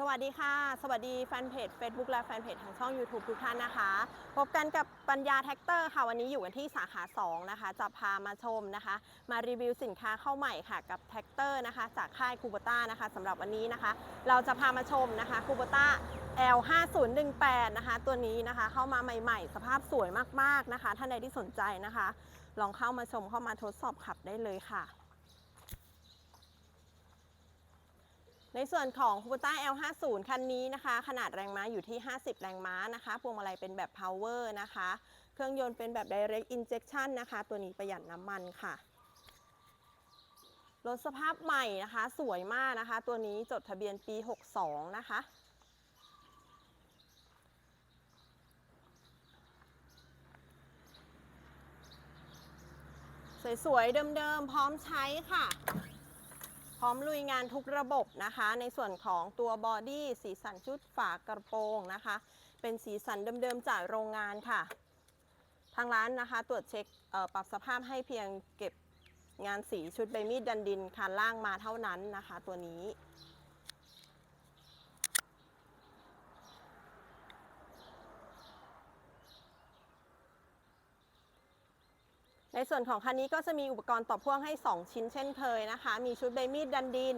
สวัสดีค่ะ สวัสดีแฟนเพจ Facebook และแฟนเพจทางช่อง YouTube ทุกท่านนะคะ พบกันกับปัญญาแท็กเตอร์ค่ะ วันนี้อยู่กันที่สาขา 2 นะคะ จะพามาชมนะคะ มารีวิวสินค้าเข้าใหม่ค่ะ กับแท็กเตอร์นะคะ จากค่ายคูโบต้านะคะสำหรับวันนี้นะคะ เราจะพามาชมนะคะคูโบต้า L5018 นะคะ ตัวนี้นะคะเข้ามาใหม่ๆ สภาพสวยมากๆนะคะ ท่านใดที่สนใจนะคะ ลองเข้ามาชมเข้ามาทดสอบขับได้เลยค่ะ ในส่วนของ k u b o t a L50 คันนี้นะคะ ขนาดแรงม้าอยู่ที่ 50 แรงม้านะคะพวงมาลัยเป็นแบบ power นะคะ เครื่องยนต์เป็นแบบ direct injection นะคะ ตัวนี้ประหยัดน้ำมันค่ะรถสภาพใหม่นะคะ สวยมากนะคะ ตัวนี้จดทะเบียนปี 62 นะคะสวยๆเดิมๆ พร้อมใช้ค่ะ ร้อมลุยงานทุกระบบนะคะ ในส่วนของตัวบอดี้สีสันชุดฝากระโปรงนะคะ เป็นสีสันเดิมๆจากโรงงานค่ะ ทางร้านนะคะ ตรวจเช็คปรับสภาพให้เพียงเก็บงานสีชุดใบมีดดันดินคันล่างมาเท่านั้นนะคะ ตัวนี้ ในส่วนของคันนี้ก็จะมีอุปกรณ์ต่อพ่วงให้ 2 ชิ้นเช่นเคยนะคะ มีชุดใบมีดดันดิน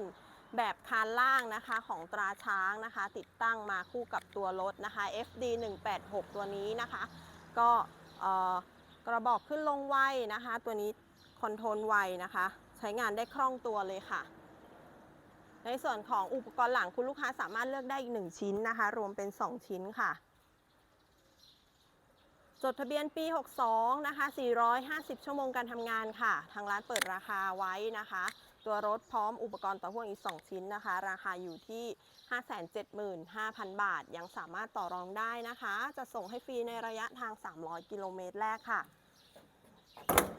แบบคานล่างนะคะของตราช้างนะคะ ติดตั้งมาคู่กับตัวรถนะคะ FD 186ตัวนี้นะคะ ก็กระบอกขึ้นลงไวนะคะ ตัวนี้คอนโทรลไวนะคะ ใช้งานได้คล่องตัวเลยค่ะ ในส่วนของอุปกรณ์หลังคุณลูกค้าสามารถเลือกได้อีก 1 ชิ้นนะคะ รวมเป็น 2 ชิ้นค่ะ จดทะเบียนปี 62 นะคะ 450 ชั่วโมงการทำงานค่ะ ทางร้านเปิดราคาไว้นะคะ ตัวรถพร้อมอุปกรณ์ต่อพ่วงอีก 2 ชิ้นนะคะ ราคาอยู่ที่ 575,000 บาท ยังสามารถต่อรองได้นะคะ จะส่งให้ฟรีในระยะทาง 300 กิโลเมตรแรกค่ะ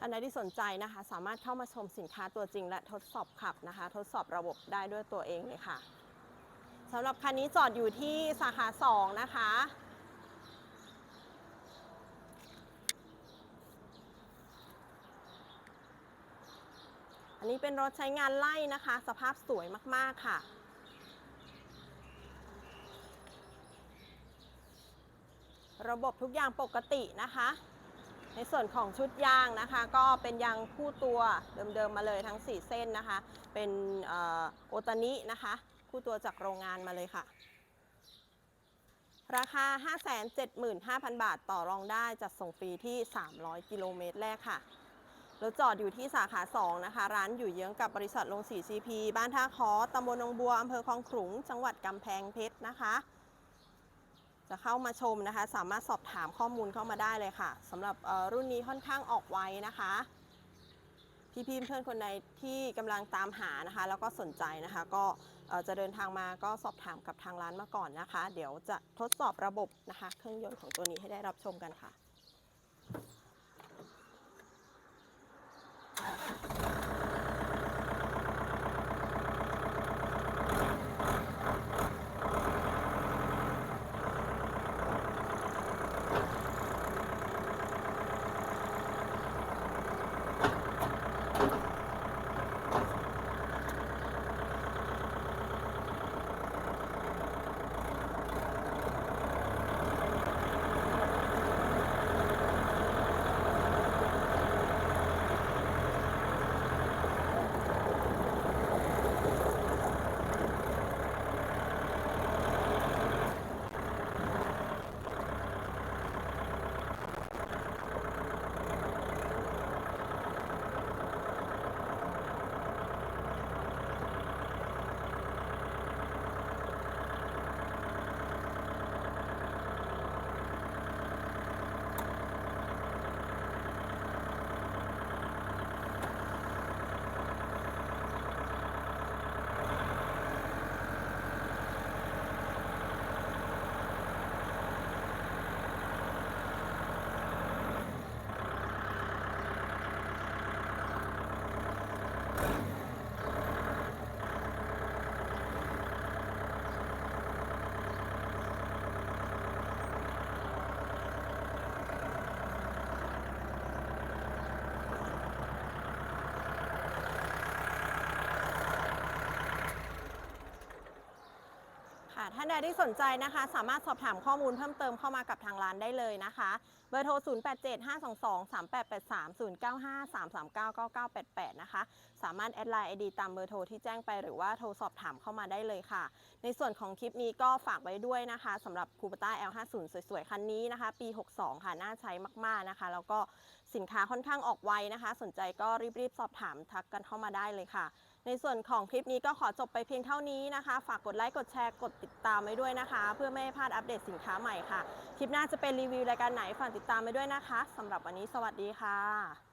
อันใดที่สนใจนะคะ สามารถเข้ามาชมสินค้าตัวจริง และทดสอบขับนะคะ ทดสอบระบบได้ด้วยตัวเองเลยค่ะสำหรับคันนี้จอดอยู่ที่สาขา 2 นะคะ อันนี้เป็นรถใช้งานไล่นะคะ สภาพสวยมากๆค่ะ ระบบทุกอย่างปกตินะคะ ในส่วนของชุดยางนะคะ ก็เป็นยางคู่ตัวเดิมๆมาเลยทั้ง 4 เส้นนะคะ เป็นออโอตานินะคะ คู่ตัวจากโรงงานมาเลยค่ะ ราคา 575,000 บาทต่อรองได้จัดส่งฟรีที่ 300 กิโลเมตรแรกค่ะ รถจอดอยู่ที่สาขา 2 นะคะ ร้านอยู่เยื้องกับบริษัทลงสีซีพีบ้านท่าคอตำบลนงบัวอำเภอคลองขลุง จังหวัดกำแพงเพชรนะคะ จะเข้ามาชมนะคะ สามารถสอบถามข้อมูลเข้ามาได้เลยค่ะสำหรับรุ่นนี้ค่อนข้างออกไวนะคะพี่ๆเพื่อนคนใดที่กำลังตามหานะคะ แล้วก็สนใจนะคะ ก็จะเดินทางมาก็สอบถามกับทางร้านมาก่อนนะคะ เดี๋ยวจะทดสอบระบบนะคะ เครื่องยนต์ของตัวนี้ให้ได้รับชมกันค่ะ Thank you. ท่านใดที่สนใจนะคะ สามารถสอบถามข้อมูลเพิ่มเติมเข้ามากับทางร้านได้เลยนะคะ เบอร์โทร 0875223883 0953399988 นะคะ สามารถแอดไลน์ ID ตามเบอร์โทรที่แจ้งไปหรือว่าโทรสอบถามเข้ามาได้เลยค่ะ ในส่วนของคลิปนี้ก็ฝากไว้ด้วยนะคะสำหรับคูปต้า L50 สวยๆ คันนี้นะคะ ปี 62 ค่ะ น่าใช้มากๆนะคะ แล้วก็สินค้าค่อนข้างออกไวนะคะ สนใจก็รีบๆ สอบถามทักกันเข้ามาได้เลยค่ะ ในส่วนของคลิปนี้ก็ขอจบไปเพียงเท่านี้นะคะ ฝากกดไลค์กดแชร์กดติดตามไว้ด้วยนะคะ เพื่อไม่ให้พลาดอัปเดตสินค้าใหม่ค่ะ คลิปหน้าจะเป็นรีวิวรายการไหนฝากติดตามไว้ด้วยนะคะสำหรับวันนี้สวัสดีค่ะ